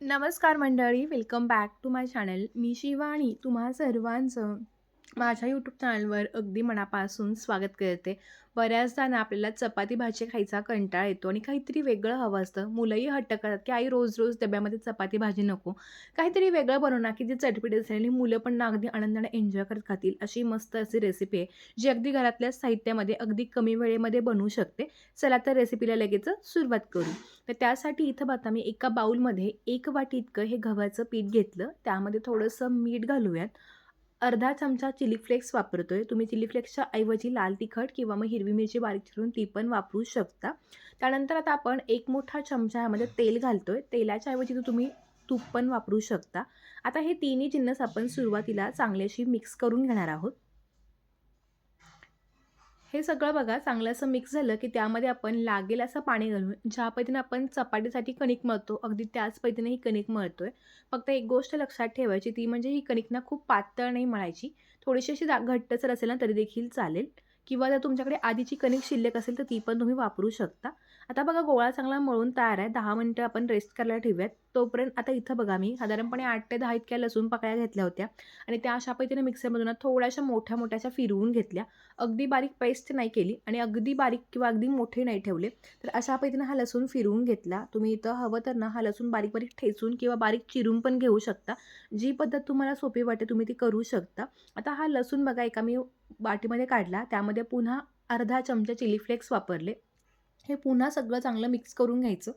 नमस्कार मंडळी welcome back to my channel मी शिवानी तुम्हा सर्वांचं माझ्या यूट्यूब चॅनलवर अगदी मनापासून स्वागत करते. बऱ्याचदा ना आपल्याला चपाती भाजी खायचा कंटाळा येतो आणि काहीतरी वेगळं हवं असतं. मुलंही हट्ट करतात की आई रोज रोज डब्यामध्ये चपाती भाजी नको. काहीतरी वेगळं बनवणार ना की जी चटपीट असेल आणि मुलं पण ना अगदी आनंदाने एन्जॉय करत खातील अशी मस्त अशी रेसिपी आहे जी अगदी घरातल्या साहित्यामध्ये अगदी कमी वेळेमध्ये बनवू शकते. चला तर रेसिपीला लगेच सुरुवात करू. तर त्यासाठी इथं बघा मी एका बाऊलमध्ये एक वाटी इतकं हे गव्हाचं पीठ घेतलं. त्यामध्ये थोडंसं मीठ घालूयात. अर्धा चमचा चिली फ्लेक्स वापरतो आहे तुम्ही चिली फ्लेक्सच्या ऐवजी लाल तिखट किंवा मग हिरवी मिरची बारीक चिरून ती पण वापरू शकता. त्यानंतर आता आपण एक मोठा चमचा ह्यामध्ये तेल घालतो आहे तेलाच्या ऐवजी तुम्ही तूप पण वापरू शकता. आता हे तिन्ही जिन्नस आपण सुरुवातीला चांगल्याशी मिक्स करून घेणार आहोत. हे सगळं बघा चांगलं असं मिक्स झालं की त्यामध्ये आपण लागेल असं पाणी घालून ज्या पद्धतीने आपण चपाटीसाठी कणिक मळतो अगदी त्याच पद्धतीने ही कणिक मळतो आहे फक्त एक गोष्ट लक्षात ठेवायची ती म्हणजे ही कणिक ना खूप पातळ नाही मळायची. थोडीशी अशी घट्टसर असेल ना तरी देखील चालेल. किंवा जर तुमच्याकडे आधीची कणिक शिल्लक असेल तर ती पण तुम्ही वापरू शकता. आता बघा गोळा चांगला मळून तयार आहे. दहा मिनटं आपण रेस्ट करायला ठेवूयात. तोपर्यंत आता इथं बघा मी साधारणपणे आठ ते दहा इतक्या लसूण पाकळ्या घेतल्या होत्या. आणि त्या अशा पद्धतीने मिक्सरमधून थोड्याशा मोठ्या मोठ्याशा फिरवून घेतल्या. अगदी बारीक पेस्ट नाही केली आणि अगदी बारीक किंवा अगदी मोठे नाही ठेवले. तर अशा पद्धतीने हा लसूण फिरवून घेतला. तुम्ही इथं हवं तर ना हा लसूण बारीक बारीक ठेचून किंवा बारीक चिरून पण घेऊ शकता. जी पद्धत तुम्हाला सोपी वाटते तुम्ही ती करू शकता. आता हा लसूण बघा एका मी वाटीमध्ये काढला. त्यामध्ये पुन्हा अर्धा चमचा चिली फ्लेक्स वापरले. हे पुन्हा सगळं चांगलं मिक्स करून घ्यायचं.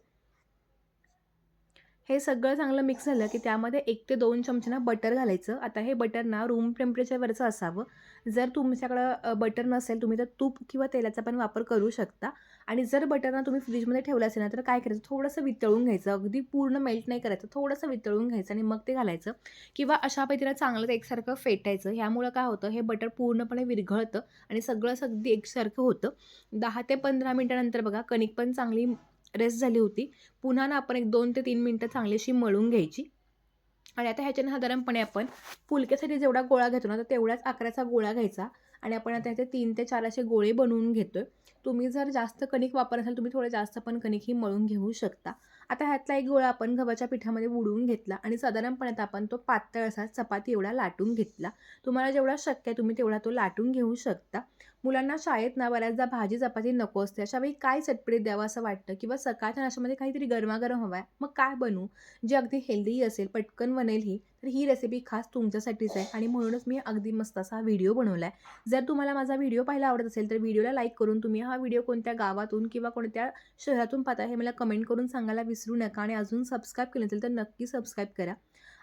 हे सगळं चांगलं मिक्स झालं की त्यामध्ये एक ते दोन चमचे ना बटर घालायचं. आता हे बटर ना रूम टेम्परेचरवरचं असावं. जर तुमच्याकडं बटर नसेल तुम्ही तर तूप किंवा तेलाचा पण वापर करू शकता. आणि जर बटर ना तुम्ही फ्रीजमध्ये ठेवलं असेल ना तर काय करायचं? थोडंसं वितळून घ्यायचं. अगदी पूर्ण मेल्ट नाही करायचं. थोडंसं वितळून घ्यायचं आणि मग ते घालायचं. किंवा अशा पद्धतीनं चांगलं एकसारखं फेटायचं. ह्यामुळं काय होतं? हे बटर पूर्णपणे विरघळतं आणि सगळंच अगदी एकसारखं होतं. दहा ते पंधरा मिनटानंतर बघा कणिक पण चांगली रेस्ट झाली होती. पुन्हा ना आपण एक दोन ते तीन मिनटं चांगलीशी मळून घ्यायची. आणि आता ह्याच्यानं साधारणपणे आपण फुलक्यासाठी जेवढा गोळा घेतो ना तर तेवढ्याच आकाराचा गोळा घ्यायचा. आणि आपण आता ह्याचे तीन ते चार असे गोळे बनवून घेतो आहे तुम्ही जर जास्त कणिक वापर असाल तुम्ही थोडं जास्त पण कणिक ही मळून घेऊ शकता. आता ह्यातला एक गोळा आपण गव्हाच्या पिठामध्ये बुडवून घेतला आणि साधारणपणे आपण तो पातळ असा चपाती एवढा लाटून घेतला. तुम्हाला जेवढा शक्य आहे तुम्ही तेवढा तो लाटून घेऊ शकता. मुलांना शाळेत ना बऱ्याचदा भाजी चपाती नको असते अशा वेळी काय चटपटीत द्यावं असं वाटतं? किंवा सकाळच्या नाश्त्यामध्ये काहीतरी गरमागरम हवं आहे मग काय बनवू? जे अगदी हेल्दी असेल पटकन बनेल ही. तर ही रेसिपी खास तुमच्यासाठीच आहे. आणि म्हणूनच मी अगदी मस्त असा व्हिडिओ बनवला आहे जर तुम्हाला माझा व्हिडिओ पाहायला आवडत असेल तर व्हिडिओला लाईक करून तुम्ही हा व्हिडिओ कोणत्या गावातून किंवा कोणत्या शहरातून पाहता हे मला कमेंट करून सांगायला विसरू नका आणि अजून सबस्क्राईब केलं नसेल तर नक्की सबस्क्राईब करा.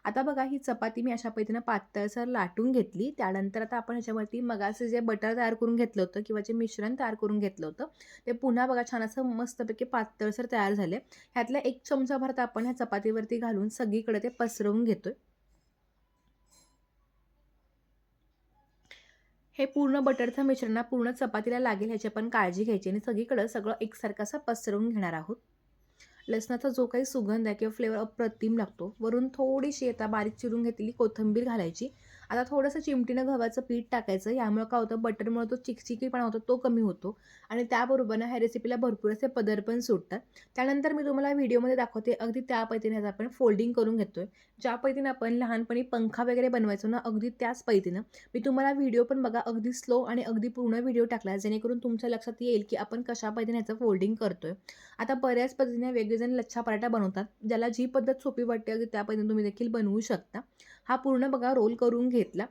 आता बघा ही चपाती मी अशा पद्धतीनं पातळसर लाटून घेतली. त्यानंतर आता आपण ह्याच्यावरती मगाचं जे बटर तयार करून घेतलं होतं किंवा जे मिश्रण तयार करून घेतलं होतं ते पुन्हा बघा छान असं मस्तपैकी पातळसर तयार झाले ह्यातला एक चमचा भरत आपण ह्या चपातीवरती घालून सगळीकडे ते पसरवून घेतोय. हे पूर्ण बटरचं मिश्रण पूर्ण चपातीला लागेल ह्याची आपण काळजी घ्यायची आणि सगळीकडं सगळं एकसारखं असं पसरवून घेणार आहोत. लसणाचा जो काही सुगंध आहे किंवा फ्लेवर अप्रतिम लागतो. वरून थोडीशी आता बारीक चिरून घेतलेली कोथिंबीर घालायची. आता थोडंसं चिमटीनं गव्हाचं पीठ टाकायचं. यामुळं काय होतं बटरमुळं तो चिकचिकीपणा होतो तो कमी होतो. आणि त्याबरोबर ना ह्या रेसिपीला भरपूर असे पदर पण सुटतात. त्यानंतर मी तुम्हाला व्हिडिओमध्ये दाखवते अगदी त्या पैतीने आपण फोल्डिंग करून घेतोय. ज्या पैतीने आपण लहानपणी पंखा वगैरे बनवायचो ना अगदी त्याच पैतीनं मी तुम्हाला व्हिडिओ पण बघा अगदी स्लो आणि अगदी पूर्ण व्हिडिओ टाकला जेणेकरून तुमच्या लक्षात येईल की आपण कशा पद्धतीने ह्याचं फोल्डिंग करतोय. आता बऱ्याच पद्धतीने वेगळेजण लच्छा पराठा बनवतात ज्याला जी पद्धत सोपी वाटते अगदी त्या पद्धतीने तुम्ही देखील बनवू शकता. हा पूर्ण बघा रोल करून घे घेतला.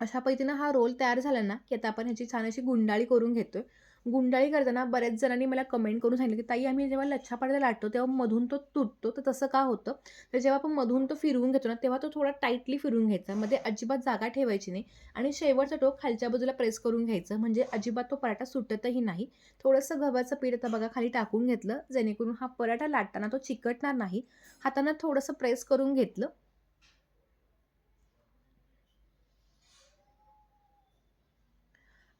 अशा पद्धतीनं हा रोल तयार झाला ना की आता आपण ह्याची छान अशी गुंडाळी करून घेतोय. गुंडाळी करताना बऱ्याच जणांनी मला कमेंट करून सांगितलं की ताई आम्ही जेव्हा लच्छा पराठा लाटतो तेव्हा मधून तो तुटतो. तर तसं का होतं? तर जेव्हा आपण मधून तो फिरवून घेतो ना तेव्हा तो थोडा टाईटली फिरवून घ्यायचा. मध्ये अजिबात जागा ठेवायची नाही आणि शेवटचा टोक खालच्या बाजूला प्रेस करून घ्यायचं. म्हणजे अजिबात तो पराठा सुटतही नाही. थोडंसं गव्हाचं पीठ आता बघा खाली टाकून घेतलं. जेणेकरून हा पराठा लाटताना तो चिकटणार नाही. हातानं थोडंसं प्रेस करून घेतलं.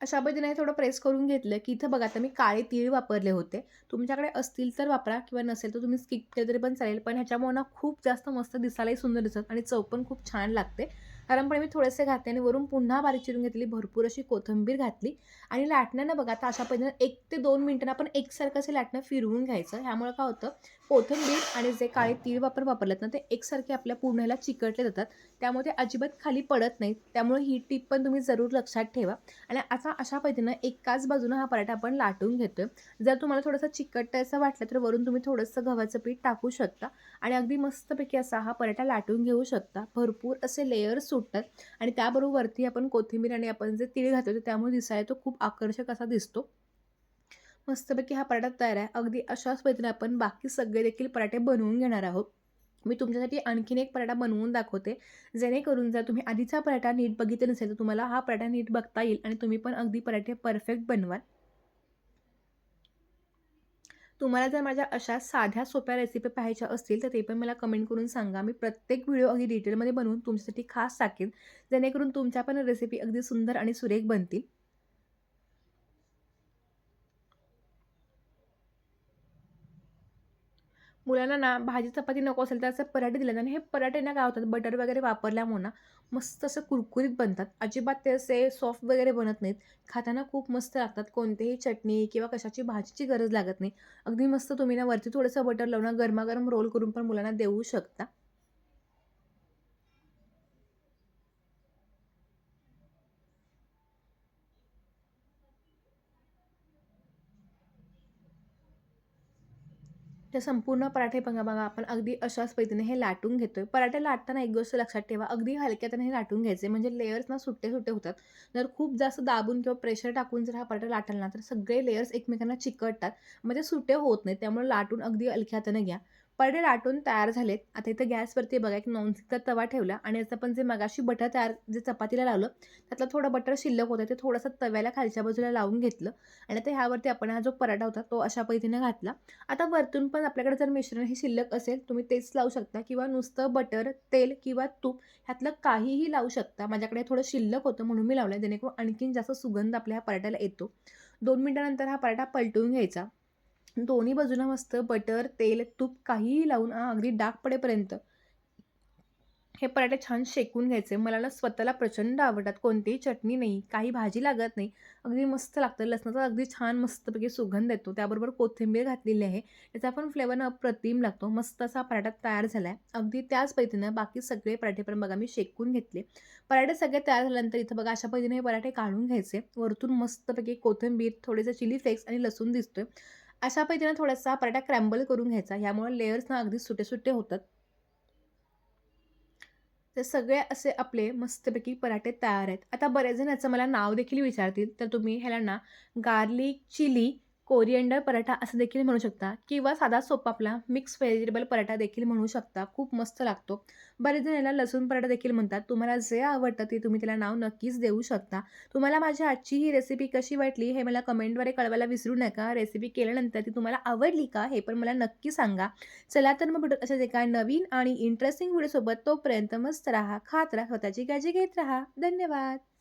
अशा पद्धतीने थोडं प्रेस करून घेतलं की इथं बघा आता मी काळे तीळ वापरले होते. तुमच्याकडे असतील तर वापरा किंवा नसेल तर तुम्ही स्किप केलं तरी पण चालेल. पण ह्याच्यामुळे ना खूप जास्त मस्त दिसायलाही सुंदर दिसत आणि चव पण खूप छान लागते. कारण पण मी थोडेसे घातले आणि वरून पुन्हा बारीक चिरून घेतली भरपूर अशी कोथिंबीर घातली. आणि लाटण्यानं बघा आता अशा पद्धतीनं एक ते दोन मिनटांना आपण एकसारखं असे लाटणं फिरवून घ्यायचं. ह्यामुळे काय होतं कोथिंबीर आणि जे काळे तीळ वापर वापरलेत ना ते एकसारखे आपल्या पूर्ण चिकटले जातात. त्यामुळे ते अजिबात खाली पडत नाहीत. त्यामुळे ही टीप पण तुम्ही जरूर लक्षात ठेवा. आणि आता अशा पद्धतीनं एकाच बाजूनं हा पराठा आपण लाटून घेतोय. जर तुम्हाला थोडंसं चिकट वाटलं तर वरून तुम्ही थोडंसं गव्हाचं पीठ टाकू शकता. आणि अगदी मस्तपैकी असा हा पराठा लाटून घेऊ शकता. भरपूर असे लेयर्स सुटतात. आणि त्याबरोबर वरती आपण कोथिंबीर आणि आपण जे तीळ घातलं त्यामुळे दिसायला तो खूप आकर्षक असा दिसतो. मस्तपैकी हा पराठा तयार आहे. अगदी अशाच पद्धतीने आपण बाकी सगळे देखील पराठे बनवून घेणार आहोत. मी तुमच्यासाठी आणखीन एक पराठा बनवून दाखवते. जेणेकरून जर तुम्ही आधीचा पराठा नीट बघितला नसेल तर तुम्हाला हा पराठा नीट बघता येईल आणि तुम्ही पण अगदी पराठे परफेक्ट बनवाल. तुम्हाला जर माझ्या अशा साध्या सोप्या रेसिपी पाहायच्या असतील तर ते पण मला कमेंट करून सांगा. मी प्रत्येक व्हिडिओ अगदी डिटेलमध्ये बनवून तुमच्यासाठी खास टाकेन. जेणेकरून तुमच्या पण रेसिपी अगदी सुंदर आणि सुरेख बनतील. मुलांना ना भाजी चपाती नको असेल तर असं पराठे दिले आणि हे पराठे ना काय होतात? बटर वगैरे वापरल्यामुळे ना मस्त असं कुरकुरीत बनतात. अजिबात ते असे सॉफ्ट वगैरे बनत नाहीत. खाताना खूप मस्त लागतात. कोणतेही चटणी किंवा कशाची भाजीची गरज लागत नाही. अगदी मस्त तुम्ही ना वरती थोडंसं बटर लावून गरमागरम रोल करून पण मुलांना देऊ शकता. त्या संपूर्ण पराठे बघा बघा आपण अगदी अशाच पद्धतीने हे लाटून घेतो आहे पराठे लाटताना एक गोष्ट लक्षात ठेवा अगदी हलक्यातनं हे लाटून घ्यायचे. म्हणजे लेयर्स ना सुट्टे सुट्टे होतात. जर खूप जास्त दाबून किंवा प्रेशर टाकून जर हा पराठा लाटला ना तर सगळे लेयर्स एकमेकांना चिकटतात. म्हणजे सुट्टे होत नाही त्यामुळे लाटून अगदी हलक्यातनं घ्या. पडे लाटून तयार झालेत. आता इथं गॅसवरती बघा एक नॉनस्टिकचा तवा ठेवला आणि याचं पण जे मगाशी बटर तयार जे चपातीला लावलं त्यातलं थोडं बटर शिल्लक होतं ते थोडंसं तव्याला खालच्या बाजूला लावून घेतलं आणि आता ह्यावरती आपण हा जो पराठा होता तो अशा पद्धतीने घातला. आता वरतून पण आपल्याकडे जर मिश्रण हे शिल्लक असेल तुम्ही तेच लावू शकता किंवा नुसतं बटर तेल किंवा तूप ह्यातलं काहीही लावू शकता. माझ्याकडे थोडं शिल्लक होतं म्हणून मी लावलं जेणेकरून आणखीन जास्त सुगंध आपल्या ह्या पराठ्याला येतो. दोन मिनटानंतर हा पराठा पलटून घ्यायचा. दोन्ही बाजूला मस्त बटर तेल तूप काहीही लावून अगदी डाग पडेपर्यंत. हे पराठे छान शेकून घ्यायचे. मला ना स्वतःला प्रचंड आवडतात. कोणतीही चटणी नाही काही भाजी लागत नाही. अगदी मस्त लागतं. लसणाचा अगदी छान मस्तपैकी सुगंध येतो. त्याबरोबर कोथिंबीर घातलेली आहे. त्याचा पण फ्लेवर ना अप्रतिम लागतो. मस्त असा पराठा तयार झाला आहे अगदी त्याच पद्धतीनं बाकी सगळे पराठे पण बघा मी शेकून घेतले. पराठे सगळे तयार झाल्यानंतर इथं बघा अशा पद्धतीने हे पराठे काढून घ्यायचे. वरतून मस्तपैकी कोथिंबीर थोडेसे चिली फ्लेक्स आणि लसूण दिसतोय. अशा पद्धतीनं थोडासा पराठा क्रॅम्बल करून घ्यायचा. यामुळे लेयर्स ना अगदी सुटे सुटे होतात. तर सगळे असे आपले मस्तपैकी पराठे तयार आहेत. आता बरेच जण याचं मला नाव देखील विचारतील. तर तुम्ही ह्याला ना गार्लिक चिली कोरिएंडर पराठा असं देखील म्हणू शकता. किंवा साधा सोपा आपला मिक्स व्हेजिटेबल पराठा देखील म्हणू शकता. खूप मस्त लागतो. बरेच जण याला लसूण पराठा देखील म्हणतात. तुम्हाला जे आवडतं ते तुम्ही त्याला नाव नक्कीच देऊ शकता. तुम्हाला माझी आजची ही रेसिपी कशी वाटली हे मला कमेंटद्वारे कळवायला विसरू नका. रेसिपी केल्यानंतर ती तुम्हाला आवडली का हे पण मला नक्की सांगा. चला तर मग भेटत अशाच एका नवीन आणि इंटरेस्टिंग व्हिडिओसोबत तोपर्यंत मस्त राहा खात राहा स्वतःची काळजी घेत राहा. धन्यवाद.